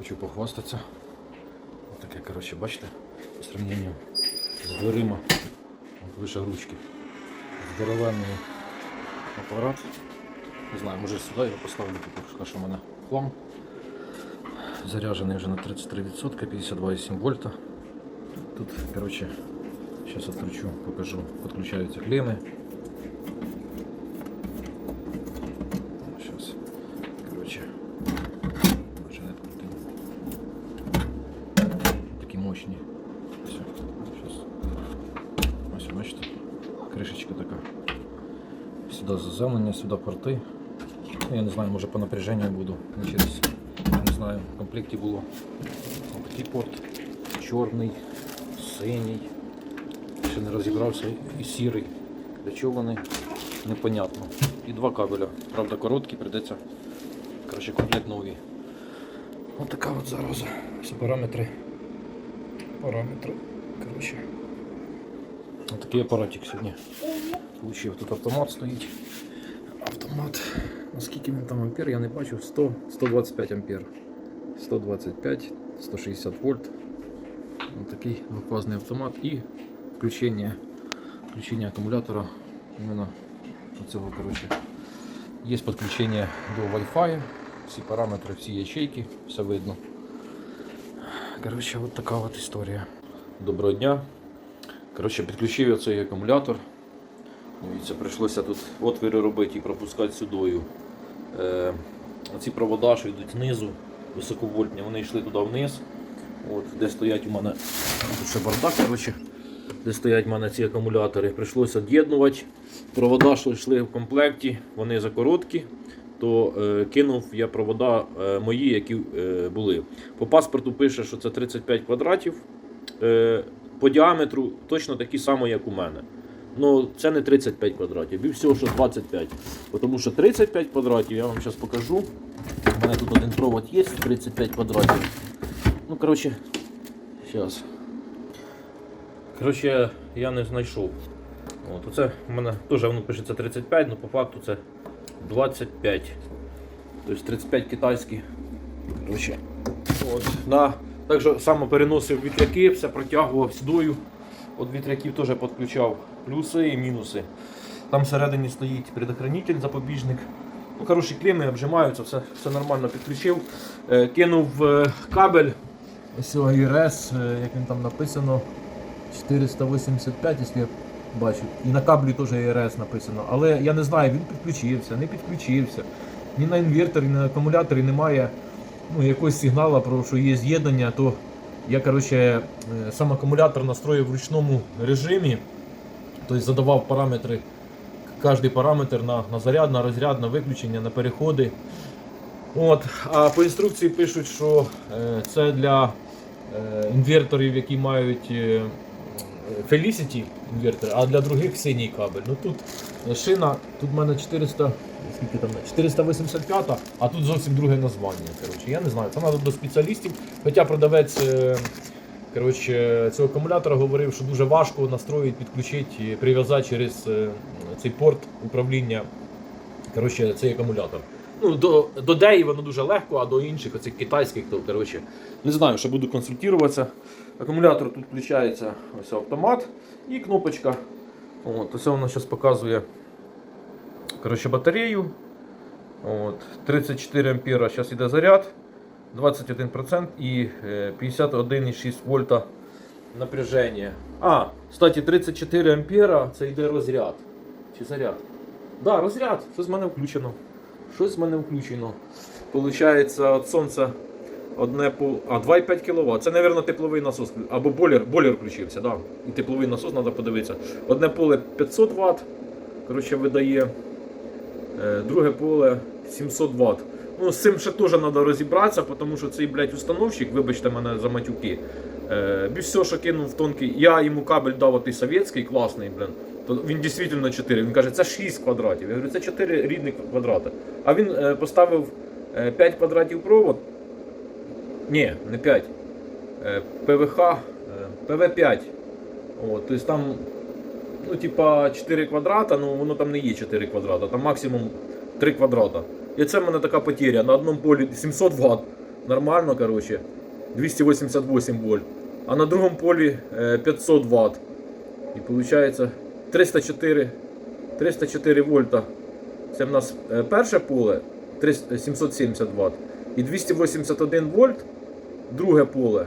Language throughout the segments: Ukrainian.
Хочу похвастатися. Ось таке, коротше, бачите, по сравненню з дверима. От вище ручки. Здоровенний апарат. Не знаю, може сюди я поставлю, тому що в мене хлам. Заряджений вже на 33%, 52,7 вольта. Тут, коротше, зараз відключу, покажу. Підключаються клеми. Ось, бачите. Кришечка така. Сюди заземлення, сюди порти. Я не знаю, може по напряженню буду. Не. Не знаю, в комплекті було. Такий порт. Чорний, синій. Ще не розібрався і сірий. Для чого вони? Непонятно. І два кабеля. Правда, короткі, прийдеться. Коротше, комплект нові. Ось така от зараза. Всі параметри. Параметри. Коротше. Ось такий апаратик сьогодні. Получив. Тут автомат стоїть. Автомат. Наскільки він там ампер, я не бачу. 100, 125 ампер. 125, 160 вольт. Ось такий двохфазний автомат і включення, включення акумулятора іменно цього коротше. Є підключення до Wi-Fi, всі параметри, всі ячейки, все видно. Коротше, от така от історія. Доброго дня. Коротше, підключив я цей акумулятор. Дивіться, прийшлося тут отвіри робити і пропускати сюдою. Е, ці провода, що йдуть знизу, високовольтні, вони йшли туди вниз. От, де стоять у мене тут ще бардак, коротше, де стоять у мене ці акумулятори. Прийшлося від'єднувати. Провода, що йшли в комплекті, вони закороткі, то е, кинув я провода е, мої, які е, були. По паспорту пише, що це 35 квадратів. Е, по діаметру точно такі самі, як у мене. Ну, це не 35 квадратів, і всього, що 25. Тому що 35 квадратів, я вам зараз покажу. У мене тут один провод є, 35 квадратів. Ну, коротше, зараз. Коротше, я не знайшов. От, оце у мене теж воно пишеться 35, але по факту це 25. Тобто 35 китайські. Коротше, от, на, так же само переносив вітряки, все протягував сюдою. От вітряків теж підключав плюси і мінуси. Там всередині стоїть предохранитель, запобіжник. Ну, Хороші клеми, обжимаються, все, все нормально підключив. Е, кинув е, кабель. Ось АРС, як він там написано, 485, якщо я бачу. І на каблі теж АРС написано. Але я не знаю, він підключився, не підключився. Ні на інверторі, ні на акумуляторі немає ну, якогось сигналу про що є з'єднання, то я коротше, е, сам акумулятор настроїв в ручному режимі. Тобто задавав параметри, кожний параметр на, на заряд, на розряд, на виключення, на переходи. От, а по інструкції пишуть, що е, це для е, інверторів, які мають Felicity інвертор, а для других синій кабель. Ну тут шина, тут в мене 400, скільки там, 485, а тут зовсім друге названня. Коротше, я не знаю, це треба до спеціалістів. Хоча продавець е, коротше, цього акумулятора говорив, що дуже важко настроїти, підключити, прив'язати через е, цей порт управління коротше, цей акумулятор. Ну, до, до деї воно дуже легко, а до інших, оцих китайських, то коротше, не знаю, що буду консультуватися. Акумулятор тут включається ось автомат і кнопочка. От, ось воно зараз показує коротше, батарею. От, 34 ампера зараз йде заряд, 21% і е, 51,6 вольта напряження. А, кстати, 34 ампера це йде розряд. Чи заряд? Да, розряд. Щось в мене включено. Щось в мене включено. Получається від сонця одне по. А, 2,5 кВт. Це, мабуть, тепловий насос. Або бойлер, бойлер включився, да. І тепловий насос треба подивитися. Одне поле 500 Вт. Коротше, видає. Е, Друге поле 700 Вт. Ну, з цим ще теж треба розібратися, тому що цей, блядь, установщик, вибачте мене за матюки. Е, Більш всього, що кинув тонкий. Я йому кабель дав отий совєтський, класний, блин. То він дійсно 4. Він каже, це 6 квадратів. Я говорю, це 4 рідних квадрати. А він е, поставив е, 5 квадратів провод. Ні, не 5. Е, ПВХ, е, ПВ5. От, тобто там, ну, типа 4 квадрата, ну воно там не є 4 квадрата, там максимум 3 квадрата. І це в мене така потеря. На одному полі 700 Вт, нормально, короче, 288 вольт. А на другому полі е, 500 Вт. І виходить 304, 304 вольта. Це в нас е, перше поле 770 Вт. І 281 вольт, друге поле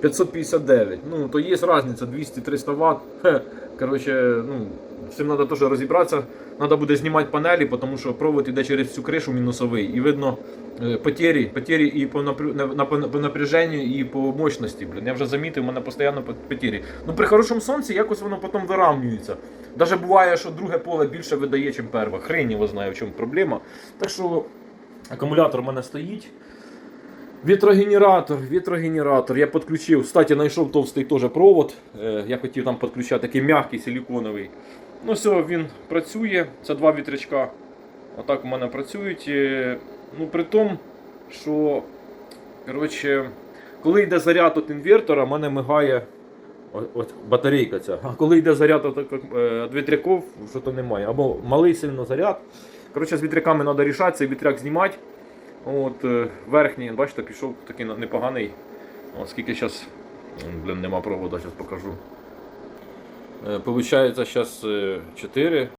559. Ну, то є різниця 200-300 Вт. Коротше, ну, з цим треба теж розібратися. Треба буде знімати панелі, тому що провод йде через всю кришу мінусовий. І видно е, потері, потері і по, напрю- на- на- по напряженню, і по мощності. Блін. Я вже замітив, у мене постійно потері. Ну при хорошому сонці якось воно потім виравнюється. Даже буває, що друге поле більше видає, ніж перше. Хрень його знає, в чому проблема. Так що акумулятор у мене стоїть. Вітрогенератор, вітрогенератор. Я підключив, кстати, знайшов товстий теж провод. Е, Я хотів там підключати такий м'який силіконовий. Ну все, він працює. Це два вітрячка. Отак у мене працюють. Е, Ну, при тому, що коротше, коли йде заряд від інвертора, в мене мигає о- от батарейка ця. А коли йде заряд от, е, від вітряків, що то немає. Або малий сильно заряд. Коротше, з вітряками треба рішати, цей вітряк знімати. От, е, верхній, бачите, пішов такий непоганий. Оскільки зараз. блин, нема провода, зараз покажу. Е, Получається зараз 4.